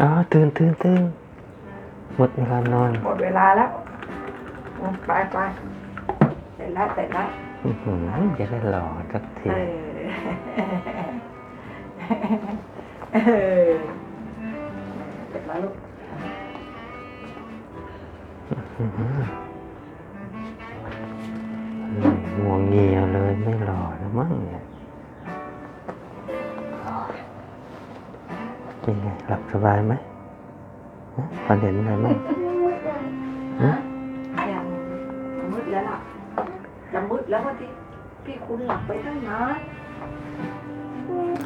อ๋อตื่นตื่นตื่นหมดเวลานอนหมดเวลาแล้วอืมไปไปเสร็จแล้วเสร็จแล้วอื้อหือจะได้หล่อสักทีเออเออเสร็จแล้วลูกอื้อหืองวงเงียเลยไม่หล่อแล้วมั้งเนี่ย เป็นไงหลับสบายไหมฮะฝันเห็นอะไรมั้งฮะยังมืดแล้วล่ะจะมืดแล้วว่าที่พี่คุณหลับไปตั้งนาน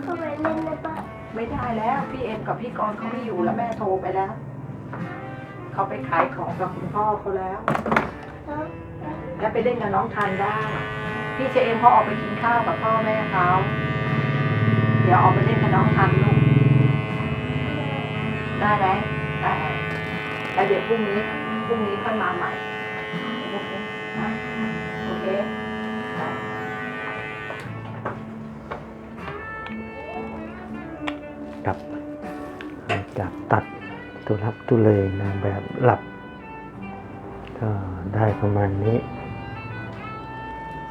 เข้าไปเล่นได้ปะไม่ได้แล้ว พี่เอ็มกับพี่กรณ์เขาไม่อยู่แล้วแม่โทรไปแล้ว เขาไปขายของกับคุณพ่อเขาแล้ว แล้วแล้วไปเล่นกับน้องทันได้พี่เจเอ็มเขาออกไปกินข้าวกับพ่อแม่เขาเดี๋ยวออกไปเล่นกับน้องทันลูก ได้ไหมได้แล้วเดี๋ยวพรุ่งนี้พรุ่งนี้ค่อยมาใหม่โอเคนะโอเคกับจากตัดตุรับตุเลยนางแบบหลับ ก็ได้ประมาณนี้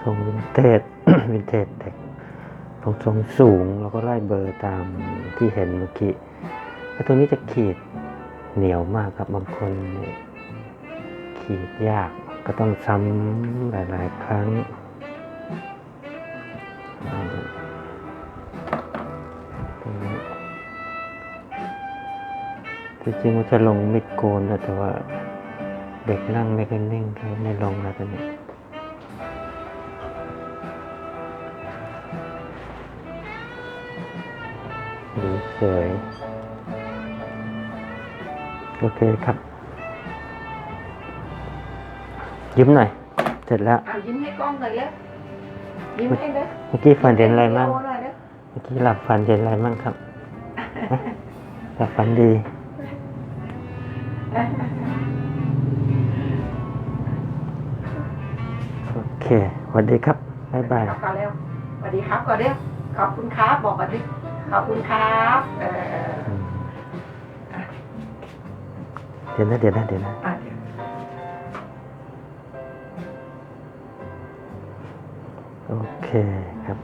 ทรงวินเทจวินเทจเด็กทรงทรงสูงแล้วก็ไล่เบอร์ตามที่เห็นเมื่อกี้ อ้ตรงนี้จะขีดเหนียวมากครับบางคนขีดยากก็ต้องซ้ำหลาย ๆ ครั้งจริงว่าจะลงมิดโกนแต่ว่าเด็กนั่งไม่ค่อยนิ่งเลยไม่ลงแล้วตอนนี้ดูสวย โอเคครับ ยิ้มหน่อย เสร็จแล้ว เอายิ้มให้กล้องหน่อยเลยยิ้มให้เลยเมื่อกี้ฝันเห็นอะไรมั่งวิดีโหน่อยเด้อเมื่อกี้หลับฝันเห็นอะไรมั่งครับฮะหลับฝันดี โอเคสวัสดีครับ บ๊ายบายขอบคุณเร็วสวัสดีครับก่อนเร็วขอบคุณครับ บอกก่อนดิขอบคุณครับ เออ ดี๋ยวนะเดี๋ยวนะเดี๋ยวนะอะเดี๋ยวโอเคครับ